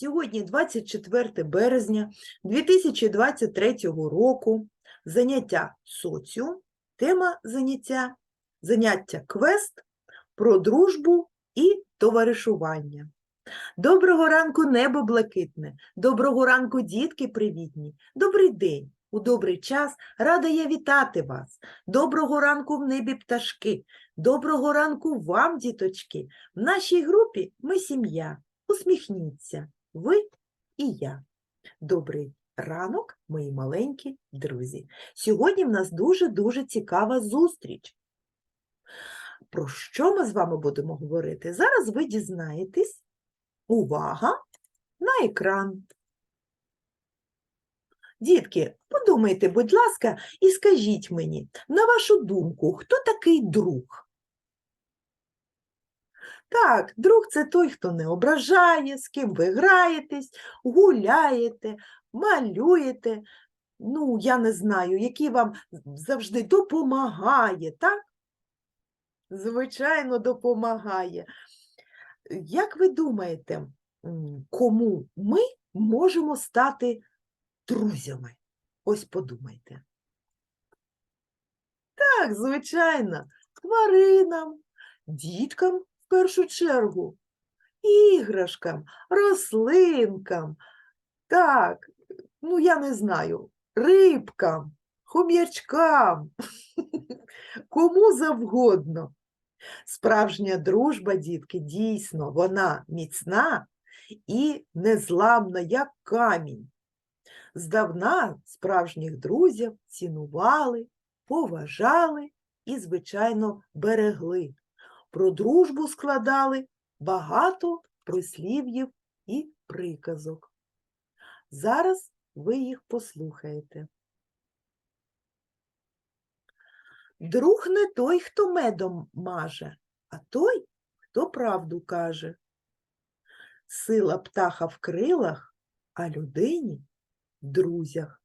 Сьогодні 24 березня 2023 року. Заняття соціум. Тема заняття заняття квест про дружбу і товаришування. Доброго ранку, небо блакитне, доброго ранку, дітки привітні, добрий день, у добрий час рада я вітати вас. Доброго ранку в небі пташки, доброго ранку вам, діточки. В нашій групі ми сім'я. Усміхніться, ви і я. Добрий ранок, мої маленькі друзі. Сьогодні в нас дуже-дуже цікава зустріч. Про що ми з вами будемо говорити? Зараз ви дізнаєтесь. Увага! На екран. Дітки, подумайте, будь ласка, і скажіть мені, на вашу думку, хто такий друг? Так, друг це той, хто не ображає, з ким ви граєтесь, гуляєте, малюєте. Ну, я не знаю, який вам завжди допомагає, так? Звичайно, допомагає. Як ви думаєте, кому ми можемо стати друзями? Ось подумайте. Так, звичайно, тваринам, діткам першу чергу, іграшкам, рослинкам, так, ну я не знаю, рибкам, хом'ячкам, кому завгодно. Справжня дружба, дітки, дійсно, вона міцна і незламна, як камінь. Здавна справжніх друзів цінували, поважали і, звичайно, берегли. Про дружбу складали багато прислів'їв і приказок. Зараз ви їх послухаєте. Друг не той, хто медом маже, а той, хто правду каже. Сила птаха в крилах, а людині в друзях.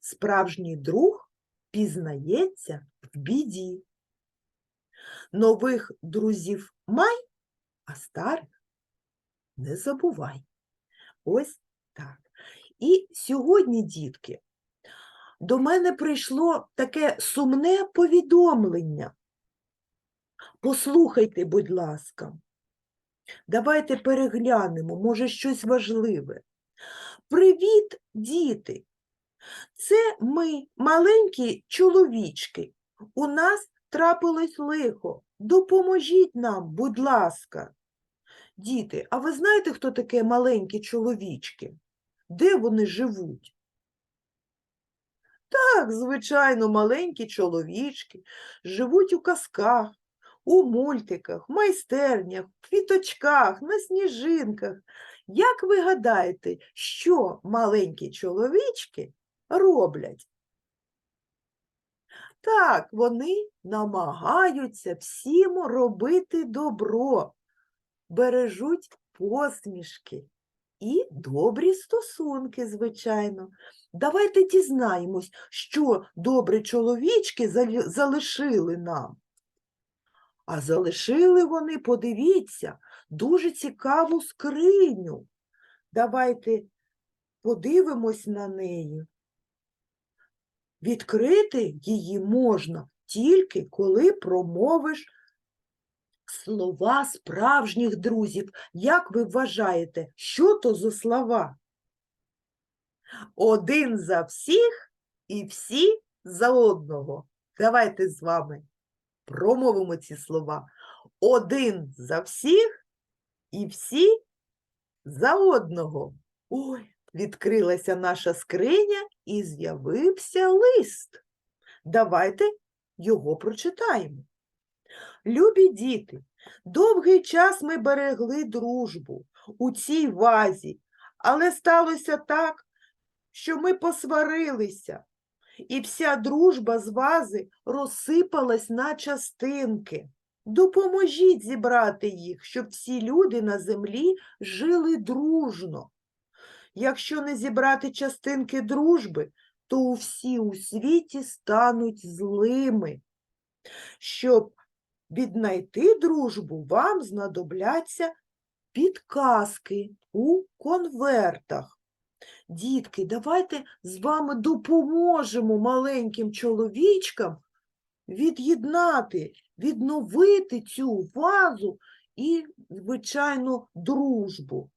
Справжній друг пізнається в біді. Нових друзів май, а старих не забувай. Ось так. І сьогодні, дітки, до мене прийшло таке сумне повідомлення. Послухайте, будь ласка. Давайте переглянемо, може, щось важливе. Привіт, діти! Це ми, маленькі чоловічки. У нас трапилось лихо. Допоможіть нам, будь ласка. Діти, а ви знаєте, хто таке маленькі чоловічки? Де вони живуть? Так, звичайно, маленькі чоловічки живуть у казках, у мультиках, майстернях, квіточках, на сніжинках. Як ви гадаєте, що маленькі чоловічки роблять? Так, вони намагаються всім робити добро, бережуть посмішки і добрі стосунки, звичайно. Давайте дізнаємось, що добрі чоловічки залишили нам. А залишили вони, подивіться, дуже цікаву скриню. Давайте подивимось на неї. Відкрити її можна тільки коли промовиш слова справжніх друзів. Як ви вважаєте, що то за слова? Один за всіх і всі за одного. Давайте з вами промовимо ці слова. Один за всіх і всі за одного. Ой, відкрилася наша скриня і з'явився лист. Давайте його прочитаємо. Любі діти, довгий час ми берегли дружбу у цій вазі, але сталося так, що ми посварилися, і вся дружба з вази розсипалась на частинки. Допоможіть зібрати їх, щоб всі люди на землі жили дружно. Якщо не зібрати частинки дружби, то всі у світі стануть злими. Щоб віднайти дружбу, вам знадобляться підказки у конвертах. Дітки, давайте з вами допоможемо маленьким чоловічкам від'єднати, відновити цю вазу і, звичайно, дружбу.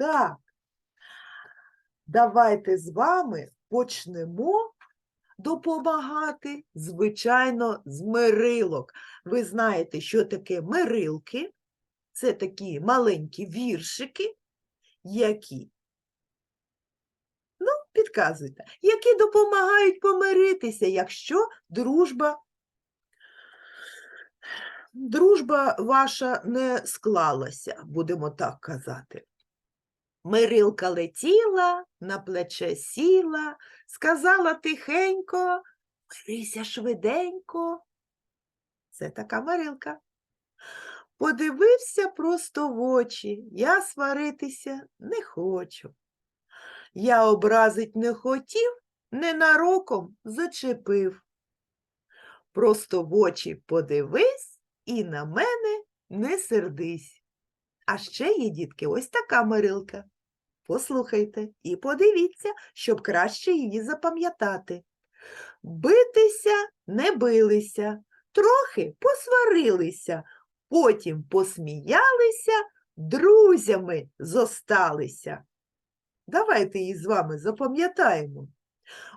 Так, давайте з вами почнемо допомагати, звичайно, з мирилок. Ви знаєте, що таке мирилки? Це такі маленькі віршики, які, ну, підказуйте, які допомагають помиритися, якщо дружба, дружба ваша не склалася, будемо так казати. Мирилка летіла, на плече сіла, сказала тихенько, мирися швиденько. Це така Марилка. Подивився просто в очі, я сваритися не хочу. Я образить не хотів, ненароком зачепив. Просто в очі подивись і на мене не сердись. А ще є, дітки, ось така Марилка. Послухайте і подивіться, щоб краще її запам'ятати. Битися не билися, трохи посварилися, потім посміялися, друзями зосталися. Давайте її з вами запам'ятаємо.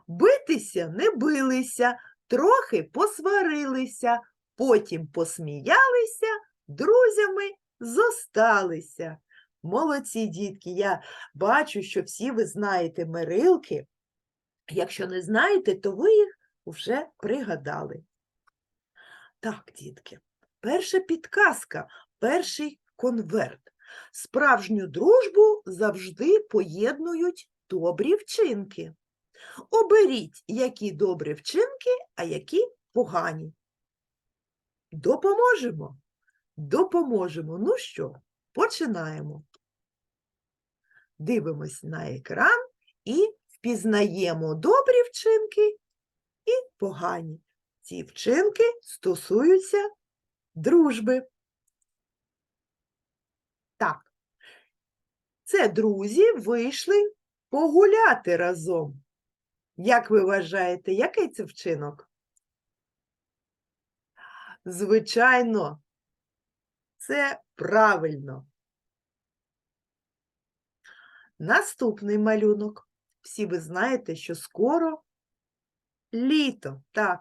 Битися не билися, трохи посварилися, потім посміялися, друзями зосталися. Молодці, дітки, я бачу, що всі ви знаєте мирилки. Якщо не знаєте, то ви їх вже пригадали. Так, дітки, перша підказка, перший конверт. Справжню дружбу завжди поєднують добрі вчинки. Оберіть, які добрі вчинки, а які погані. Допоможемо. Допоможемо. Ну що, починаємо. Дивимось на екран і впізнаємо добрі вчинки і погані. Ці вчинки стосуються дружби. Так, це друзі вийшли погуляти разом. Як ви вважаєте, який це вчинок? Звичайно, це правильно. Наступний малюнок. Всі ви знаєте, що скоро літо, так.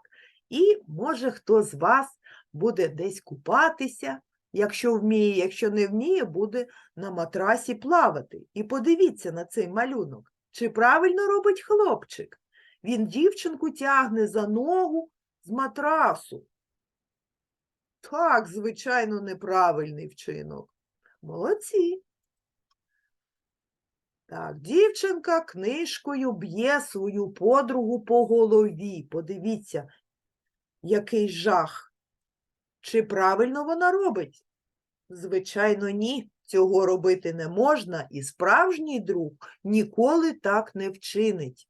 І може хто з вас буде десь купатися, якщо вміє, якщо не вміє, буде на матрасі плавати. І подивіться на цей малюнок. Чи правильно робить хлопчик? Він дівчинку тягне за ногу з матрасу. Так, звичайно, неправильний вчинок. Молодці. Так, дівчинка книжкою б'є свою подругу по голові. Подивіться, який жах. Чи правильно вона робить? Звичайно, ні. Цього робити не можна, і справжній друг ніколи так не вчинить.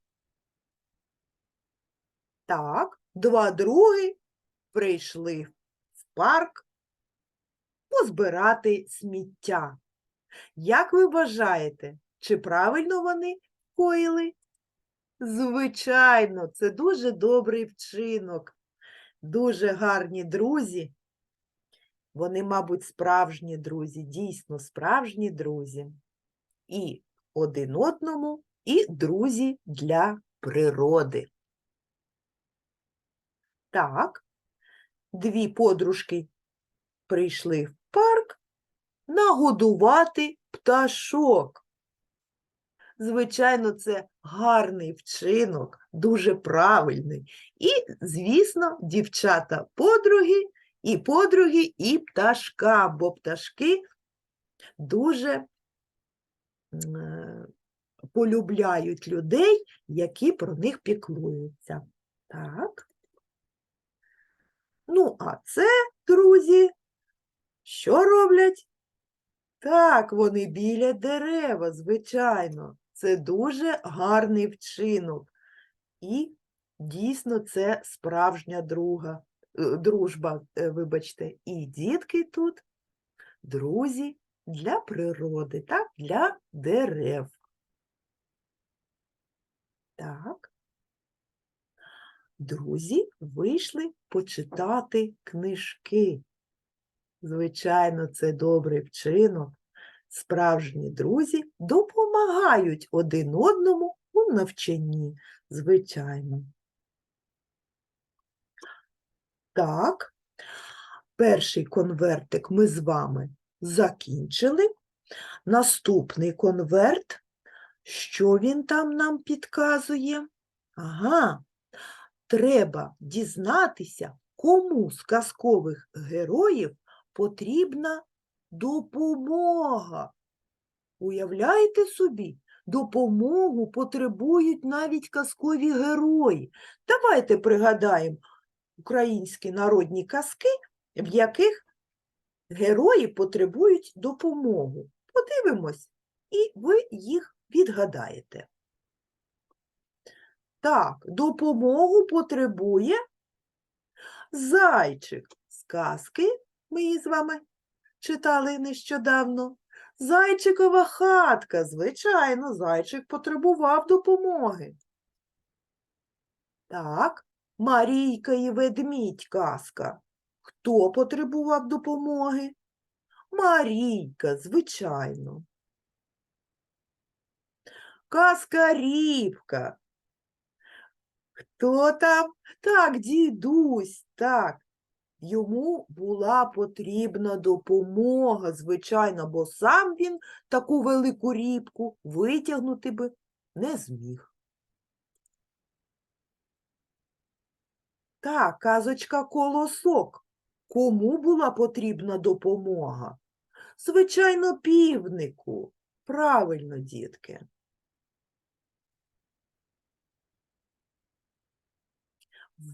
Так, два други прийшли в парк позбирати сміття. Як ви вважаєте, чи правильно вони коїли? Звичайно, це дуже добрий вчинок. Дуже гарні друзі. Вони, мабуть, справжні друзі, дійсно справжні друзі. І один одному, і друзі для природи. Так, дві подружки прийшли в парк нагодувати пташок. Звичайно, це гарний вчинок, дуже правильний. І, звісно, дівчата подруги, і подруги, і пташка, бо пташки дуже е, полюбляють людей, які про них піклуються. Так. Ну, а це, друзі, що роблять? Так, вони біля дерева, звичайно. Це дуже гарний вчинок. І дійсно це справжня друга, е, дружба, е, вибачте. І дітки тут друзі для природи, так, для дерев. Так. Друзі вийшли почитати книжки. Звичайно, це добрий вчинок. Справжні друзі допомагають один одному у навчанні, звичайно. Так, перший конвертик ми з вами закінчили. Наступний конверт, що він там нам підказує? Ага, треба дізнатися, кому з казкових героїв потрібна допомога. Уявляєте собі, допомогу потребують навіть казкові герої. Давайте пригадаємо українські народні казки, в яких герої потребують допомогу. Подивимось, і ви їх відгадаєте. Так, допомогу потребує зайчик з казки. Ми її з вами читали нещодавно. Зайчикова хатка. Звичайно, зайчик потребував допомоги. Так, Марійка і ведмідь казка. Хто потребував допомоги? Марійка, звичайно. Казка Рівка. Хто там? Так, дідусь, так. Йому була потрібна допомога, звичайно, бо сам він таку велику рібку витягнути би не зміг. Так, казочка колосок. Кому була потрібна допомога? Звичайно, півнику. Правильно, дітки.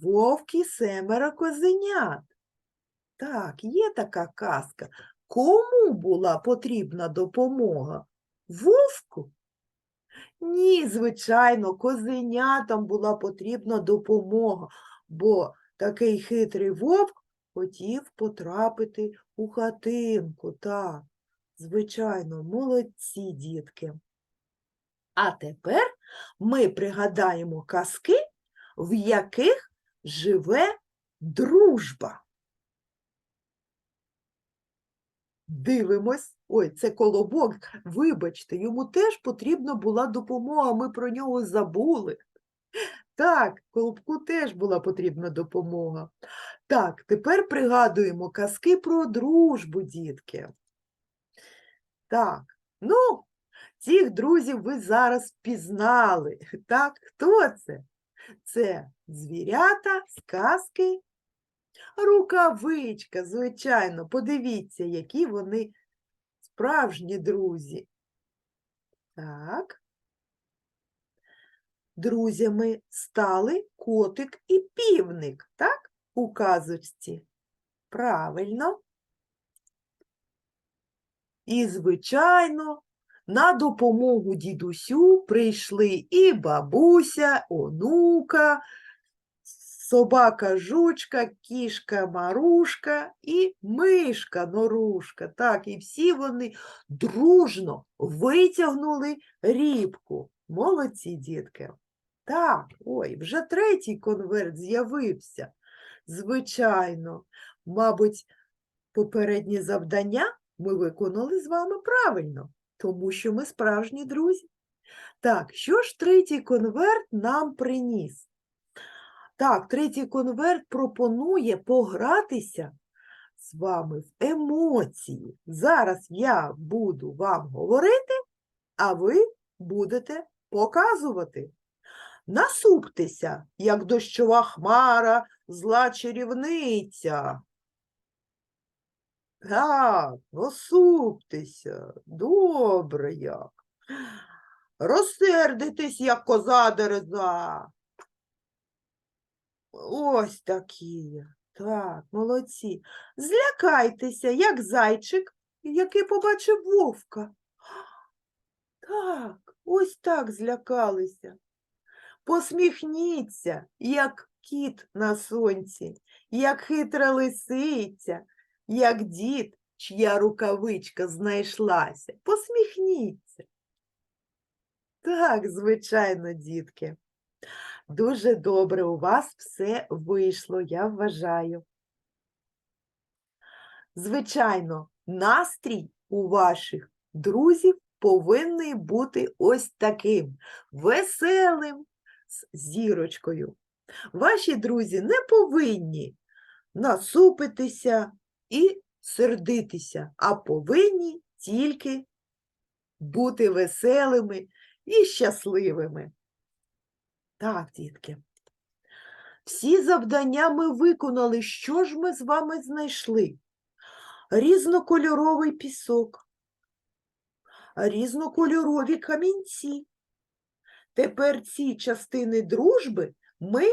Вовк і семеро козенят. Так, є така казка. Кому була потрібна допомога? Вовку? Ні, звичайно, козенятам була потрібна допомога, бо такий хитрий вовк хотів потрапити у хатинку. Так, звичайно, молодці дітки. А тепер ми пригадаємо казки, в яких живе дружба. Дивимось. Ой, це колобок, вибачте, йому теж потрібна була допомога, ми про нього забули. Так, колобку теж була потрібна допомога. Так, тепер пригадуємо казки про дружбу, дітки. Так, ну, цих друзів ви зараз впізнали. Так, хто це? Це звірята, сказки, рукавичка, звичайно. Подивіться, які вони справжні друзі. Так. Друзями стали котик і півник, так, у казочці. Правильно. І, звичайно, на допомогу дідусю прийшли і бабуся, онука, собака жучка, кішка марушка і мишка норушка. Так, і всі вони дружно витягнули рібку. Молодці, дітки. Так, ой, вже третій конверт з'явився. Звичайно, мабуть, попередні завдання ми виконали з вами правильно, тому що ми справжні друзі. Так, що ж третій конверт нам приніс? Так, третій конверт пропонує погратися з вами в емоції. Зараз я буду вам говорити, а ви будете показувати. Насуптеся, як дощова хмара, зла чарівниця. Так, насуптеся, добре як. Розсердитесь, як коза дереза. Ось такі. Так, молодці. Злякайтеся, як зайчик, який побачив вовка. Так, ось так злякалися. Посміхніться, як кіт на сонці, як хитра лисиця, як дід, чия рукавичка знайшлася. Посміхніться. Так, звичайно, дітки. Дуже добре у вас все вийшло, я вважаю. Звичайно, настрій у ваших друзів повинний бути ось таким веселим з зірочкою. Ваші друзі не повинні насупитися і сердитися, а повинні тільки бути веселими і щасливими. Так, дітки. Всі завдання ми виконали. Що ж ми з вами знайшли? Різнокольоровий пісок, різнокольорові камінці. Тепер ці частини дружби ми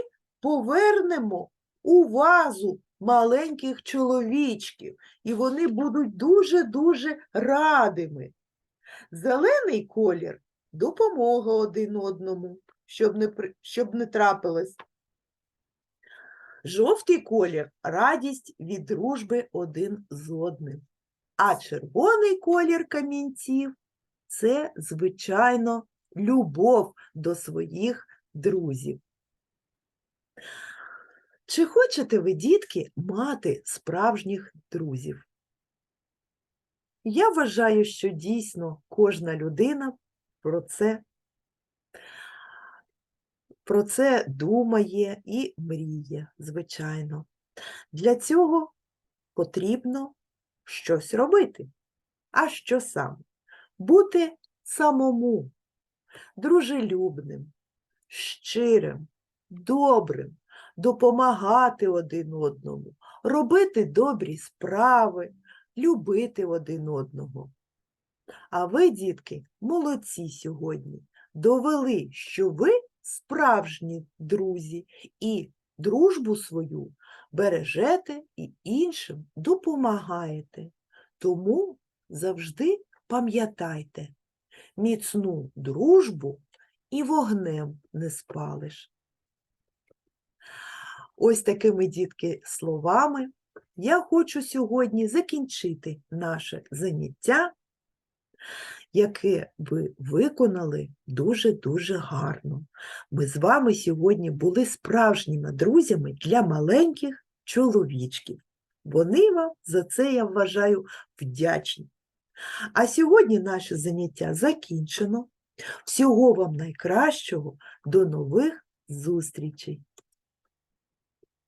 повернемо у вазу маленьких чоловічків, і вони будуть дуже-дуже радими. Зелений колір допомога один одному, щоб не, щоб не трапилось. Жовтий колір радість від дружби один з одним. А червоний колір камінців це, звичайно, любов до своїх друзів. Чи хочете ви, дітки, мати справжніх друзів? Я вважаю, що дійсно кожна людина про це, про це думає і мріє, звичайно. Для цього потрібно щось робити. А що саме? Бути самому дружелюбним, щирим, добрим, допомагати один одному, робити добрі справи, любити один одного. А ви, дітки, молодці сьогодні, довели, що ви справжні друзі і дружбу свою бережете і іншим допомагаєте. Тому завжди пам'ятайте, міцну дружбу і вогнем не спалиш. Ось такими, дітки, словами я хочу сьогодні закінчити наше заняття, яке ви виконали дуже-дуже гарно. Ми з вами сьогодні були справжніми друзями для маленьких чоловічків. Вони вам за це, я вважаю, вдячні. А сьогодні наше заняття закінчено. Всього вам найкращого, до нових зустрічей!